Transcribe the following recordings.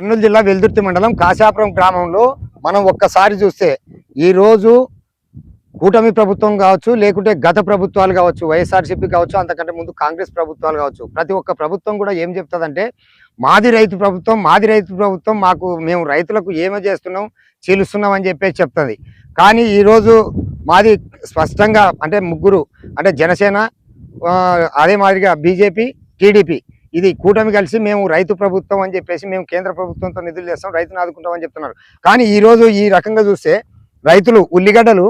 కర్నూలు జిల్లా వెల్దుర్తి మండలం కాశాపురం గ్రామంలో మనం ఒక్కసారి చూస్తే ఈరోజు కూటమి ప్రభుత్వం కావచ్చు లేకుంటే గత ప్రభుత్వాలు కావచ్చు వైఎస్ఆర్సీపీ కావచ్చు అంతకంటే ముందు కాంగ్రెస్ ప్రభుత్వాలు కావచ్చు ప్రతి ఒక్క ప్రభుత్వం కూడా ఏం చెప్తుందంటే మాది రైతు ప్రభుత్వం మాది రైతు ప్రభుత్వం మాకు మేము రైతులకు ఏమో చేస్తున్నాం చీలుస్తున్నాం అని చెప్పేసి చెప్తుంది. కానీ ఈరోజు మాది స్పష్టంగా అంటే ముగ్గురు అంటే జనసేన అదే మాదిరిగా బీజేపీ టీడీపీ ఇది కూటమి కలిసి మేము రైతు ప్రభుత్వం అని చెప్పేసి మేము కేంద్ర ప్రభుత్వంతో నిధులు చేస్తాం రైతును ఆదుకుంటాం అని చెప్తున్నారు. కానీ ఈ రోజు ఈ రకంగా చూస్తే రైతులు ఉల్లిగడ్డలు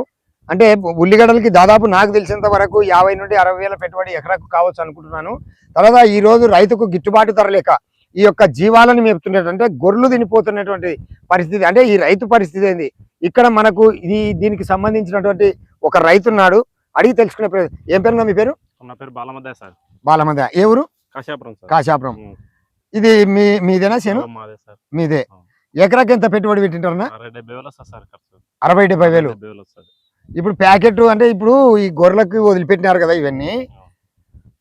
అంటే ఉల్లిగడ్డలకి దాదాపు నాకు తెలిసినంత వరకు యాభై నుండి అరవై వేల పెట్టుబడి ఎకరాకు కావచ్చు అనుకుంటున్నాను. తర్వాత ఈ రోజు రైతుకు గిట్టుబాటు ధర లేక ఈ యొక్క జీవాలను మేపుతున్నటువంటి గొర్రెలు తినిపోతున్నటువంటి పరిస్థితి అంటే ఈ రైతు పరిస్థితి ఏంది? ఇక్కడ మనకు ఇది దీనికి సంబంధించినటువంటి ఒక రైతున్నాడు అడిగి తెలుసుకునే ఏం పేరు మీ పేరు? నా పేరు బాలమదే సార్. బాలమద ఏ ఊరు? కాశాపురం సార్. కాశాపురం. ఉం. ఇది మీ మీదేనా చేను మాదే సార్. మీదే. అవును. ఎకరాకి ఎంత పెట్టుబడి పెట్టింటారన్నా? అరవై డెబ్బై వేలు ఇప్పుడు ప్యాకెట్ అంటే ఇప్పుడు ఈ గొర్రెలకు వదిలిపెట్టినారు కదా ఇవన్నీ.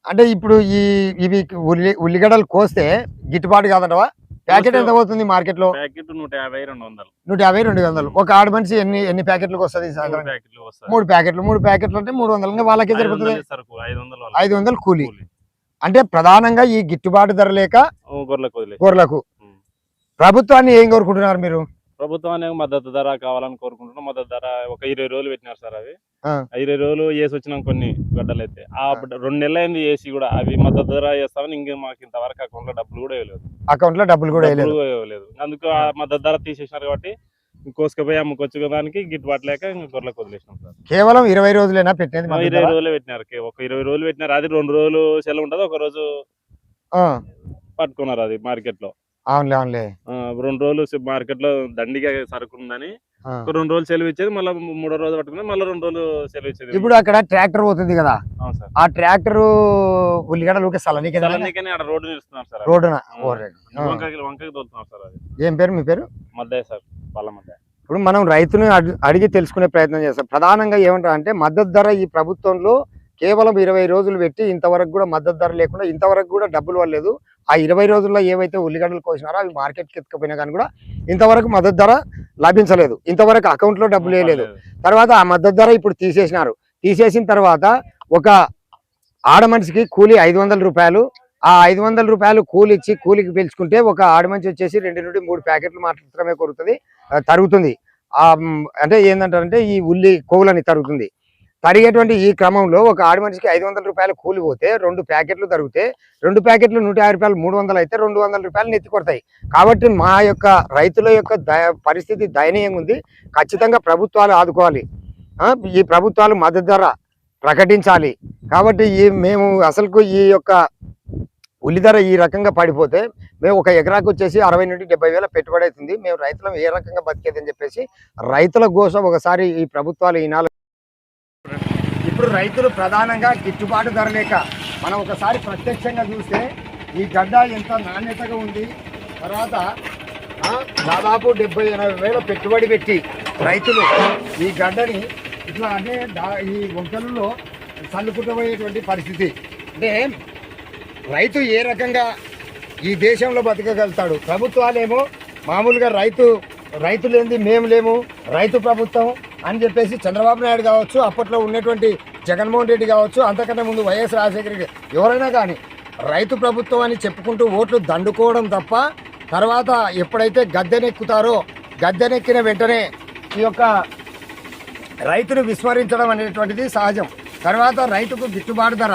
అంటే ఇప్పుడు ఈ ఇవి ఉల్లి ఉల్లిగడ్డలు కోస్తే గిట్టుబాటు కాదంటవా? ప్యాకెట్ ఎంత పోతుంది మార్కెట్లో ప్యాకెట్ నూట యాభై రెండు వందలు. నూట యాభై రెండు వందలు. ఒక ఆడ మనిషి ఎన్ని ఎన్ని ప్యాకెట్లకు వస్తుంది మూడు ప్యాకెట్లు మూడు ప్యాకెట్లు అంటే మూడు వందలు. వాళ్ళకే సరిపోతుంది? సరుకు ఐదు వందలు కూలి. అంటే ప్రధానంగా ఈ గిట్టుబాటు ధర లేక గొర్రెలకు. ప్రభుత్వాన్ని ఏం కోరుకుంటున్నారు మీరు? ప్రభుత్వానికి మద్దతు ధర కావాలని కోరుకుంటున్నాం. మద్దతు ధర ఒక ఇరవై రోజులు పెట్టినారు సార్ అవి. ఇరవై రోజులు వేసి వచ్చినాం కొన్ని గడ్డలు అయితే. ఆ రెండు నెలలు అయింది వేసి కూడా. అవి మద్దతు ధర చేస్తామని ఇంకా మాకు ఇంతవరకు అకౌంట్లో డబ్బులు కూడా వేయలేదు. అకౌంట్లో డబ్బులు కూడా వేయలేదు. ఇవ్వలేదు అందుకు ఆ. మద్దతు ధర తీసేసినారు కాబట్టి కోసుకపోయి అమ్ముకొచ్చు దానికి గిట్టుబాటు లేక ఇంకా గొర్రెలకు వదిలేసినాం సార్. కేవలం ఇరవై రోజులైనా మద్దతు ఇరవై? రోజులు పెట్టినారు కే- ఒక ఇరవై రోజులు పెట్టినారు. అది రెండు రోజులు సెలవు ఉంటుంది ఒక రోజు ఆ, పట్టుకున్నారు అది మార్కెట్లో అవునులే అవునులే. ఆ, రెండు రోజులు మార్కెట్లో దండిగా సరుకు ఉందని ఆ. ఒక రెండు రోజులు సెలవు ఇచ్చేది మళ్ళీ మూడో రోజు పట్టుకుని మళ్ళీ రెండు రోజులు సెలవు ఇచ్చేది. ఇప్పుడు అక్కడ ట్రాక్టర్ పోతుంది కదా. అవును సార్. ఆ ట్రాక్టర్ ఉల్లిగడ్డలు ఊకే సలనీకే సార్ అందుకని అక్కడ రోడ్డు నిలుస్తున్నారు సార్. రోడ్డున. ఓ. ఆ. తోలుతున్నారు సార్ అది. ఏం పేరు మీ పేరు? మధ్య సార్ పళ్ళ మధ్య ఇప్పుడు మనం రైతుని అడి- అడిగి తెలుసుకునే ప్రయత్నం చేస్తాం. ప్రధానంగా ఏమంటారు అంటే మద్దతు ధర ఈ ప్రభుత్వంలో కేవలం ఇరవై రోజులు పెట్టి ఇంతవరకు కూడా మద్దతు ధర లేకుండా ఇంతవరకు కూడా డబ్బులు పడలేదు. ఆ ఇరవై రోజుల్లో ఏవైతే ఉల్లిగడ్డలు కోసినారో అవి మార్కెట్కి ఎత్తుకపోయినా కానీ కూడా ఇంతవరకు మద్దతు ధర లభించలేదు. ఇంతవరకు అకౌంట్లో డబ్బులు వేయలేదు తర్వాత ఆ మద్దతు ధర ఇప్పుడు తీసేసినారు. తీసేసిన తర్వాత ఒక ఆడ మనిషికి కూలి ఐదు వందల రూపాయలు ఆ ఐదు వందల రూపాయలు కూలి ఇచ్చి కూలికి పిలుచుకుంటే ఒక ఆడ మనిషి వచ్చేసి రెండు నుండి మూడు ప్యాకెట్లు మాత్రమే కొరుతుంది ఆ, తరుగుతుంది. ఆ అంటే ఏంటంటారంటే ఈ ఉల్లి కోవులని తరుగుతుంది. తరిగేటువంటి ఈ క్రమంలో ఒక ఆడి మనిషికి ఐదు వందల రూపాయలు కూలిపోతే రెండు ప్యాకెట్లు తరిగితే రెండు ప్యాకెట్లు నూట యాభై రూపాయలు మూడు వందలు అయితే రెండు వందల రూపాయలు నెత్తి కొడతాయి. కాబట్టి మా యొక్క రైతుల యొక్క దయ పరిస్థితి దయనీయంగా ఉంది. ఖచ్చితంగా ప్రభుత్వాలు ఆదుకోవాలి. ఈ ప్రభుత్వాలు మద్దతు ధర ప్రకటించాలి. కాబట్టి ఈ మేము అసలుకు ఈ యొక్క ఉల్లి ధర ఈ రకంగా పడిపోతే మేము ఒక ఎకరాకు వచ్చేసి అరవై నుండి డెబ్బై వేల పెట్టుబడి అవుతుంది. మేము రైతులం ఏ రకంగా బతికేది అని చెప్పేసి రైతుల కోసం ఒకసారి ఈ ప్రభుత్వాలు ఈనాలు ఇప్పుడు రైతులు ప్రధానంగా గిట్టుబాటు ధర లేక మనం ఒకసారి ప్రత్యక్షంగా చూస్తే ఈ గడ్డ ఎంత నాణ్యతగా ఉంది. తర్వాత దాదాపు డెబ్బై ఎనభై వేల పెట్టుబడి పెట్టి రైతులు ఈ గడ్డని ఇట్లా అంటే ఈ వంకలలో చల్లుకుంటపోయేటువంటి పరిస్థితి. అంటే రైతు ఏ రకంగా ఈ దేశంలో బతకగలుగుతాడు. ప్రభుత్వాలేమో మామూలుగా రైతు రైతులేంది మేము లేము రైతు ప్రభుత్వం అని చెప్పేసి చంద్రబాబు నాయుడు కావచ్చు అప్పట్లో ఉన్నటువంటి జగన్మోహన్ రెడ్డి కావచ్చు అంతకంటే ముందు వైఎస్ రాజశేఖర రెడ్డి ఎవరైనా కానీ రైతు ప్రభుత్వం అని చెప్పుకుంటూ ఓట్లు దండుకోవడం తప్ప తర్వాత ఎప్పుడైతే గద్దెనెక్కుతారో గద్దెనెక్కిన వెంటనే ఈ యొక్క రైతును విస్మరించడం అనేటువంటిది సహజం. తర్వాత రైతుకు గిట్టుబాటు ధర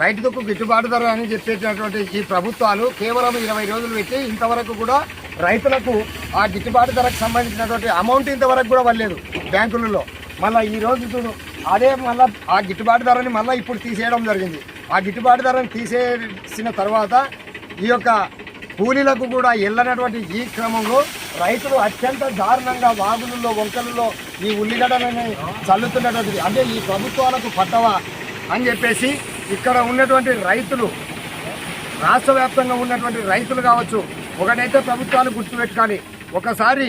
రైతుకు గిట్టుబాటు ధర అని చెప్పేటటువంటి ఈ ప్రభుత్వాలు కేవలం ఇరవై రోజులు పెట్టి ఇంతవరకు కూడా రైతులకు ఆ గిట్టుబాటు ధరకు సంబంధించినటువంటి అమౌంట్ ఇంతవరకు కూడా వల్లేదు బ్యాంకులలో. మళ్ళీ ఈ రోజు చూడు అదే మళ్ళీ ఆ గిట్టుబాటు ధరని మళ్ళీ ఇప్పుడు తీసేయడం జరిగింది. ఆ గిట్టుబాటు ధరని తీసేసిన తర్వాత ఈ యొక్క కూలీలకు కూడా వెళ్ళనటువంటి ఈ క్రమంలో రైతులు అత్యంత దారుణంగా వాగులలో వంకలలో ఈ ఉల్లిగడ్డలని చల్లుతున్నటువంటిది. అంటే ఈ ప్రభుత్వాలకు పట్టవా అని చెప్పేసి ఇక్కడ ఉన్నటువంటి రైతులు రాష్ట్ర వ్యాప్తంగా ఉన్నటువంటి రైతులు కావచ్చు ఒకటైతే ప్రభుత్వాలు గుర్తుపెట్టుకోవాలి. ఒకసారి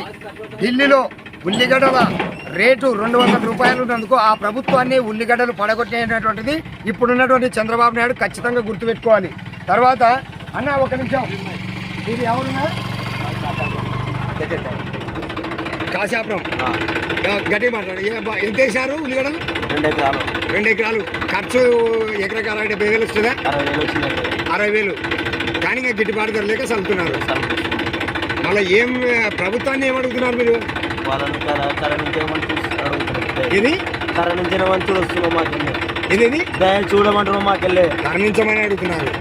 ఢిల్లీలో ఉల్లిగడ్డల రేటు రెండు వందల రూపాయలు ఉన్నందుకు ఆ ప్రభుత్వాన్ని ఉల్లిగడ్డలు పడగొట్టేటటువంటిది ఇప్పుడున్నటువంటి చంద్రబాబు నాయుడు ఖచ్చితంగా గుర్తుపెట్టుకోవాలి. తర్వాత అన్న ఒక నిమిషం. ఇది ఎవరున్నా? కాశాపురం. గట్టి మాట్లాడు. ఎంత వేసారు ఉల్లిగడలు రెండు ఎకరాలు. రెండు ఎకరాలు. ఖర్చు ఎకరకాల డెబ్బై వేలు వస్తుందా? అరవై వేలు వచ్చిందండి అరవై వేలు. కానీ ఇంకా గిట్టుబాటు ధర లేక చదువుతున్నారు మళ్ళీ ఏం ప్రభుత్వాన్ని ఏం అడుగుతున్నారు మీరు? వాళ్ళని కర కర నుంచి ఏమని చూసి అడుగుతున్నాం ఇది కర నుంచి ఏమని చూస్తున్నాం మాకెళ్ళి. ఇది ఇది దయ చూడమంటున్నాం మాకెళ్ళి కరుణించమని అడుగుతున్నారు?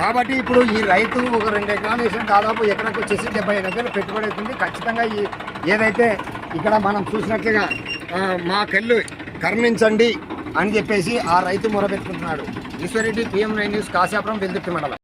కాబట్టి ఇప్పుడు ఈ రైతు ఒక రెండు ఎకరాలు వేసిన దాదాపు ఎకరాకు వచ్చేసి డెబ్బై ఐదు పెట్టుబడి అవుతుంది. ఖచ్చితంగా ఈ ఏదైతే ఇక్కడ మనం చూసినట్లుగా మా కళ్ళు కరుణించండి అని చెప్పేసి ఆ రైతు మొరబెట్టుకుంటున్నాడు Eshwar Reddy PM nine news Kasapuram Veldurthi మండలం.